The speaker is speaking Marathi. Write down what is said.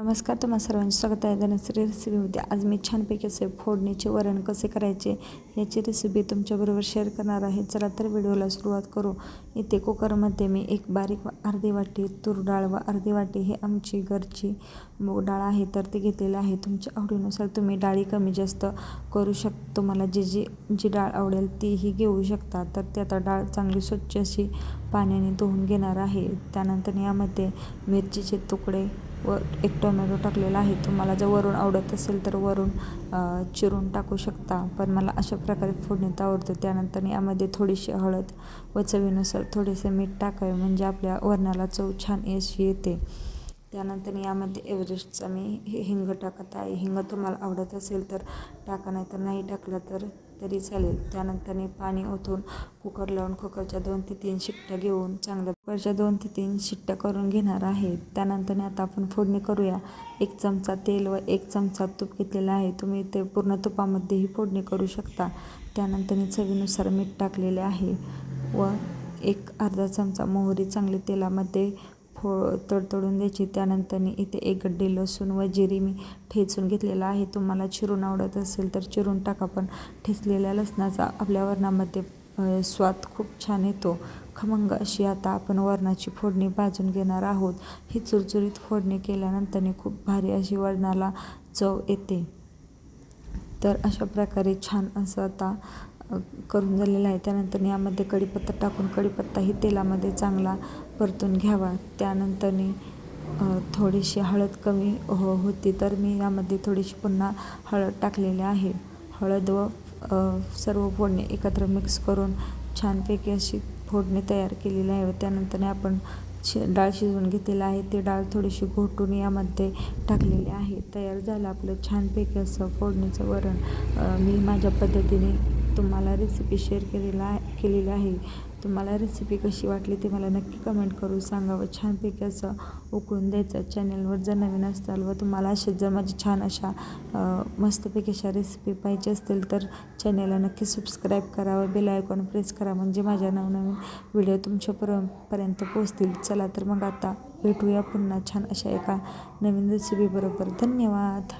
नमस्कार तुम्हा सर्वांचे स्वागत आहे. धनश्री रेसिपीमध्ये आज मी छानपैकी असे फोडणीचे वरण कसे करायचे याची रेसिपी तुमच्याबरोबर शेअर करणार आहे. चला तर व्हिडिओला सुरुवात करू. इथे कुकरमध्ये मी एक बारीक अर्धी वाटी तूर डाळ व अर्धी वाटी हे आमची घरची मूग डाळ आहे तर ते घेतलेलं आहे. तुमच्या आवडीनुसार तुम्ही डाळी कमी जास्त करू शक तुम्हाला जी जी जी डाळ आवडेल तीही घेऊ शकता. तर ते आता डाळ चांगली स्वच्छ अशी पाण्याने धुवून घेणार आहे. त्यानंतर यामध्ये मिरचीचे तुकडे व एक टोमॅटो टाकलेला आहे. तुम्हाला जर वरून आवडत असेल तर वरून चिरून टाकू शकता. पण मला अशा प्रकारे फोडणीत आवडतं. त्यानंतर यामध्ये थोडीशी हळद व चवीनुसार थोडेसे मीठ टाकावे. म्हणजे आपल्या वरणाला चव छान यशी येते. त्यानंतर यामध्ये एव्हरेस्टचा मी हे हिंग टाकत आहे. हिंग तुम्हाला आवडत असेल तर टाका. नाही तर नाही टाकलं तर तरी चालेल. त्यानंतरने पाणी ओतून कुकर लावून कुकरच्या दोन ते तीन शिट्ट्या घेऊन चांगल्या कुकरच्या दोन ते तीन शिट्ट्या करून घेणार आहे. त्यानंतरने आता आपण फोडणी करूया. एक चमचा तेल व एक चमचा तूप घेतलेला आहे. तुम्ही ते पूर्ण तुपामध्येही फोडणी करू शकता. त्यानंतरने चवीनुसार मीठ टाकलेले आहे व एक अर्धा चमचा मोहरी चांगली तेलामध्ये फो तडतडून द्यायची. त्यानंतर इथे एक गड्डे लसूण व जिरी मी ठेचून घेतलेला आहे. तुम्हाला चिरून आवडत असेल तर चिरून टाका पण ठेचलेल्या लसणाचा आपल्या वरणामध्ये स्वाद खूप छान येतो. खमंग अशी आता आपण वरणाची फोडणी भाजून घेणार आहोत. ही चुरचुरीत फोडणी केल्यानंतर खूप भारी अशी वरणाला चव येते. तर अशा प्रकारे छान असं आता करून झालेलं आहे. त्यानंतर यामध्ये कढीपत्ता टाकून कढीपत्ताही तेलामध्ये चांगला परतून घ्यावा. त्यानंतरनी थोडीशी हळद कमी हो होती तर मी यामध्ये थोडीशी पुन्हा हळद टाकलेली आहे. हळद व सर्व फोडणी एकत्र मिक्स करून छानपैकी अशी फोडणी तयार केलेली आहे व त्यानंतर आपण शि डाळ शिजवून घेतलेलं आहे. ते डाळ थोडीशी घोटून यामध्ये टाकलेली आहे. तयार झालं आपलं छानपैकी असं फोडणीचं वरण. मी माझ्या पद्धतीने तुम्हाला रेसिपी शेअर केलेला आहे केलेली आहे. तुम्हाला रेसिपी कशी वाटली ते मला नक्की कमेंट करून सांगावं छानपैकी असं उकळून द्यायचं. चॅनलवर जर नवीन असताल व तुम्हाला असे जर माझी छान अशा मस्तपैकी अशा रेसिपी पाहिजे असतील तर चॅनलला नक्की सबस्क्राईब करा व बेल आयकॉन प्रेस करा म्हणजे माझ्या नवनवीन व्हिडिओ तुमच्यापर्यंत पोहोचतील. चला तर मग आता भेटूया पुन्हा छान अशा एका नवीन रेसिपीबरोबर धन्यवाद.